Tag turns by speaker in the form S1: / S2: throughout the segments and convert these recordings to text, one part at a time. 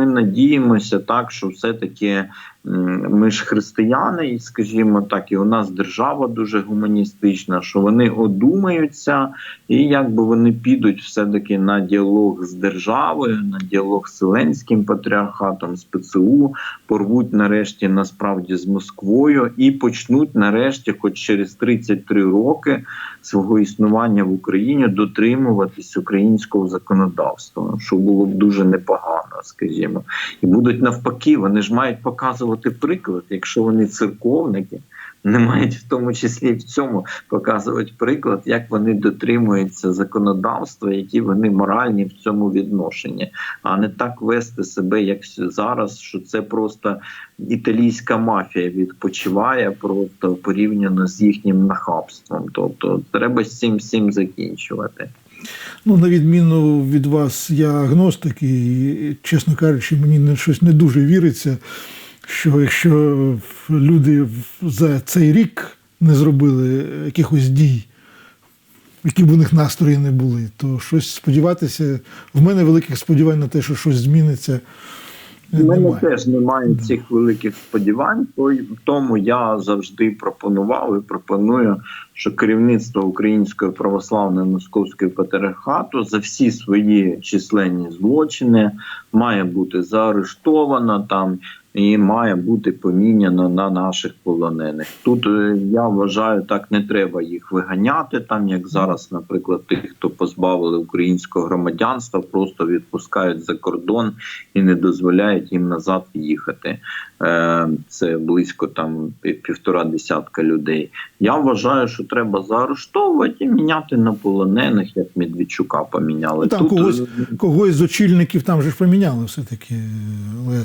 S1: ми надіємося так, що все-таки м, ми ж християни, і скажімо так, і у нас держава дуже гуманістична, що вони одумаються, і якби вони підуть все-таки на діалог з державою, на діалог з Вселенським патріархатом, з ПЦУ, порвуть нарешті насправді з Москвою і почнуть нарешті, хоч через 33 роки свого існування в Україні, дотримуватись українського законодавства, що було б дуже непогано, скажімо, і будуть навпаки, вони ж мають показувати приклад, якщо вони церковники. Не мають в тому числі в цьому показувати приклад, як вони дотримуються законодавства, які вони моральні в цьому відношенні, а не так вести себе, як зараз, що це просто італійська мафія відпочиває просто порівняно з їхнім нахабством. Тобто треба з цим всім закінчувати.
S2: Ну, на відміну від вас, я агностик, і, чесно кажучи, мені щось не дуже віриться, що якщо люди за цей рік не зробили якихось дій, які б у них настрої не були, то щось сподіватися, в мене великих сподівань на те, що щось зміниться.
S1: У мене
S2: немає.
S1: теж немає цих великих сподівань. Тому я завжди пропонував і пропоную, що керівництво Української православної московської патріархату за всі свої численні злочини має бути заарештовано там і має бути поміняно на наших полонених. Тут е, я вважаю, так не треба їх виганяти. Там як зараз, наприклад, тих, хто позбавили українського громадянства, просто відпускають за кордон і не дозволяють їм назад їхати. Е, Це близько там півтора десятка людей. Я вважаю, що треба заарештовувати і міняти на полонених, як Медведчука поміняли.
S2: Ну, Там
S1: Тут,
S2: когось,
S1: е,
S2: когось з очільників там же ж поміняли все-таки,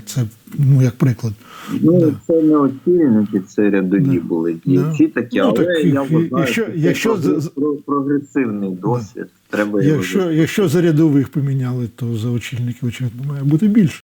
S2: це ну, як приклад.
S1: Ну,
S2: Да.
S1: це не очільники, це рядові
S2: Да.
S1: були
S2: Да.
S1: діячі такі,
S2: Ну,
S1: але
S2: так,
S1: я вважаю,
S2: якщо-
S1: що це
S2: якщо з- з-
S1: про- прогресивний досвід. Треба його
S2: Якщо, якщо за рядових поміняли, то за очільників очевидно має бути більше.